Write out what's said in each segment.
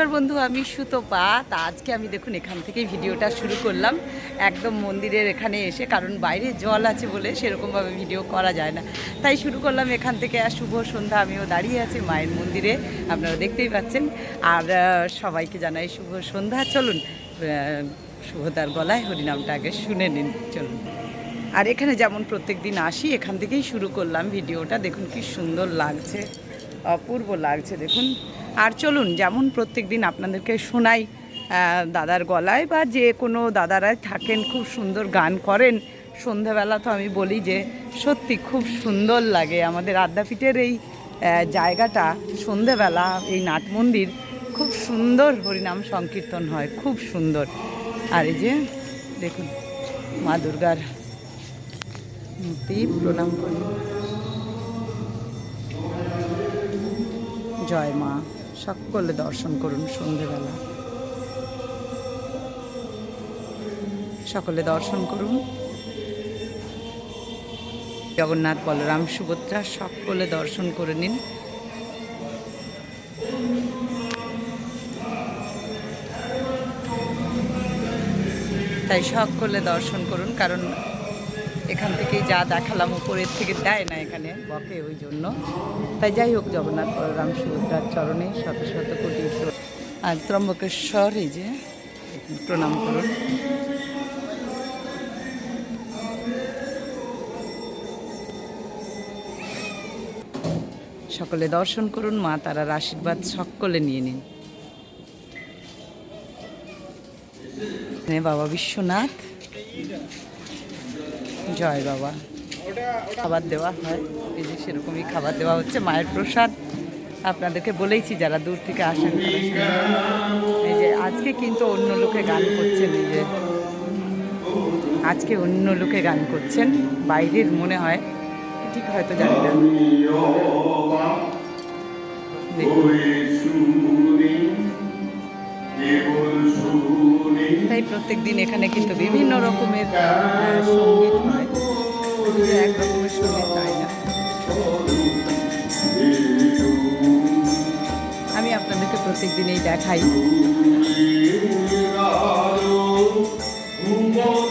নমস্কার বন্ধু, আমি সুতপা। তা আজকে আমি দেখুন, এখান থেকেই ভিডিওটা শুরু করলাম। একদম মন্দিরের এখানে এসে, কারণ বাইরে জল আছে বলে সেরকমভাবে ভিডিও করা যায় না। তাই শুরু করলাম এখান থেকে, আর শুভ সন্ধ্যা, আমিও দাঁড়িয়ে আছি মায়ের মন্দিরে, আপনারা দেখতেই পাচ্ছেন। আর সবাইকে জানাই শুভ সন্ধ্যা। চলুন শুভদার গলায় হরিনামটা আগে শুনে নিন, চলুন। আর এখানে যেমন প্রত্যেক দিন আসি, এখান থেকেই শুরু করলাম ভিডিওটা। দেখুন কি সুন্দর লাগছে, অপূর্ব লাগছে, দেখুন। আর চলুন, যেমন প্রত্যেক দিন আপনাদেরকে শোনাই দাদার গলায়, বা যে কোনো দাদারাই থাকেন, খুব সুন্দর গান করেন। সন্ধ্যাবেলা তো আমি বলি যে, সত্যি খুব সুন্দর লাগে আমাদের আদ্যাপীঠের এই জায়গাটা। সন্ধেবেলা এই নাট মন্দির খুব সুন্দর হরিনাম সংকীর্তন হয়, খুব সুন্দর। আর এই যে, দেখুন, মা দুর্গার মূর্তি প্রণাম করি। জয় মা। সকলে দর্শন করুন সন্ধেবেলা। সকলে দর্শন করুন। জগন্নাথ বলরাম সুভদ্রা সকলে দর্শন করে নিন। তাই সকলে দর্শন করুন, কারণ এখান থেকেই যা দেখালাম, উপরের থেকে দেয় না এখানে বকে ওই জন্য। তাই যাই হোক, জগন্নাথ বলরাম সুভদ্রার চরণে শত শত কোটি আর ত্রম্বকেশ্বর, এই যে, প্রণাম করুন। সকলে দর্শন করুন, মা তারার আশীর্বাদ সকলে নিয়ে নিন। বাবা বিশ্বনাথ। জয় বাবা। খাবার দেওয়া হয়, এই যে সেরকমই খাবার দেওয়া হচ্ছে, মায়ের প্রসাদ। আপনাদেরকে বলেইছি, যারা দূর থেকে আসেন এই যে আজকে কিন্তু অন্য লোকে গান করছেন, এই যে আজকে অন্য লোকে গান করছেন, বাইরের মনে হয়, ঠিক হয়তো জানি না। দেখুন। তাই প্রত্যেক দিন এখানে কিন্তু বিভিন্ন রকমের সংগীত হয়। এক রকমের সংগীত তাই না। আমি আপনাদেরকে প্রত্যেক দিনেই দেখাই। কেমন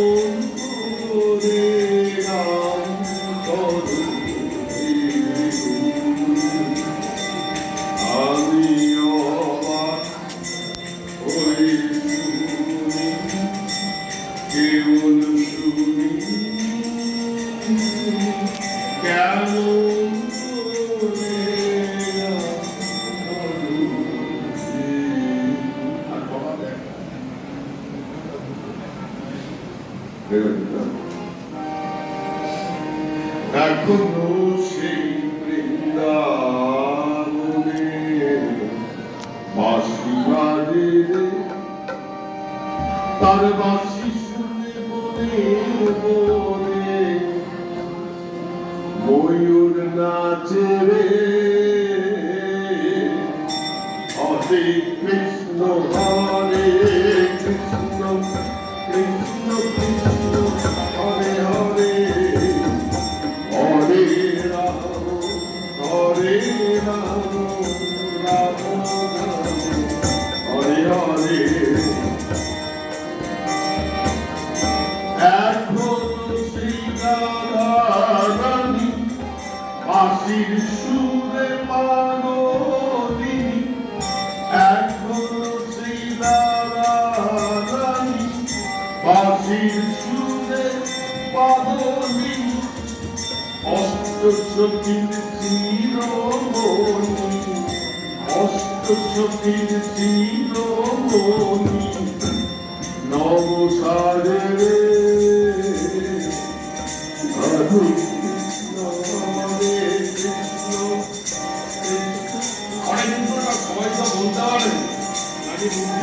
হাসির সুরে পাগলি এখন শ্রীদারানি হাসির সুরে পাগলি অষ্ট সতীর চিরমণি অষ্ট সতীর চিরমণি নবসারে Thank you.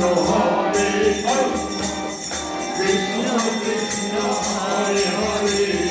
Hare Hare Krishna Krishna Hare Hare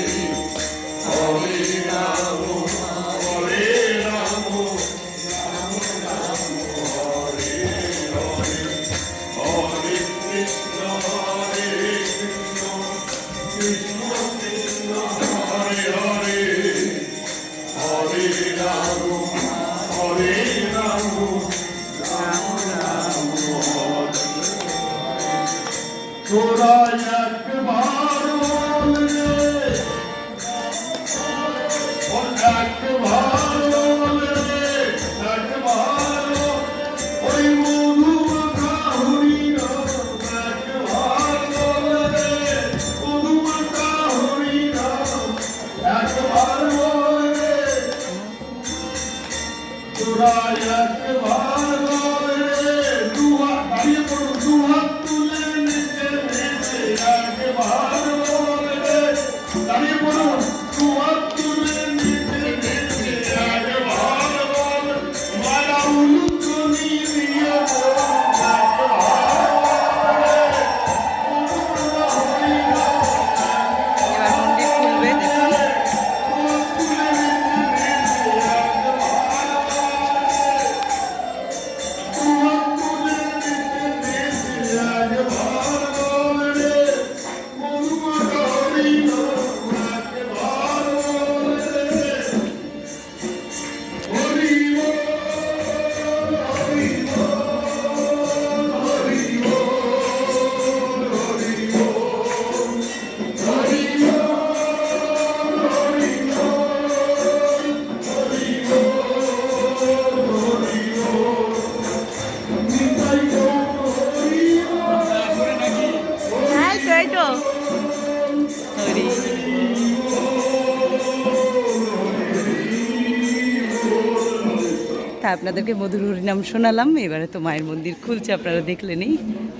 তা আপনাদেরকে মধুর হরিনাম শোনালাম। এবারে তো মায়ের মন্দির খুলছে, আপনারা দেখলেনই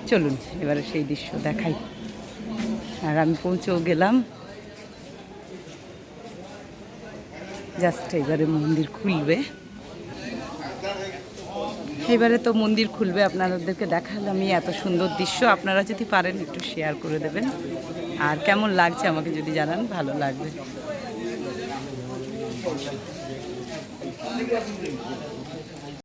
চলুন, এবারে সেই দৃশ্য দেখাই। আর আমি পৌঁছেও গেলাম। জাস্ট এবারে মন্দির খুলবে। এবারে তো মন্দির খুলবে, আপনাদেরকে দেখালাম এত সুন্দর দৃশ্য। আপনারা যদি পারেন, একটু শেয়ার করে দেবেন। আর কেমন লাগছে আমাকে যদি জানান, ভালো লাগবে।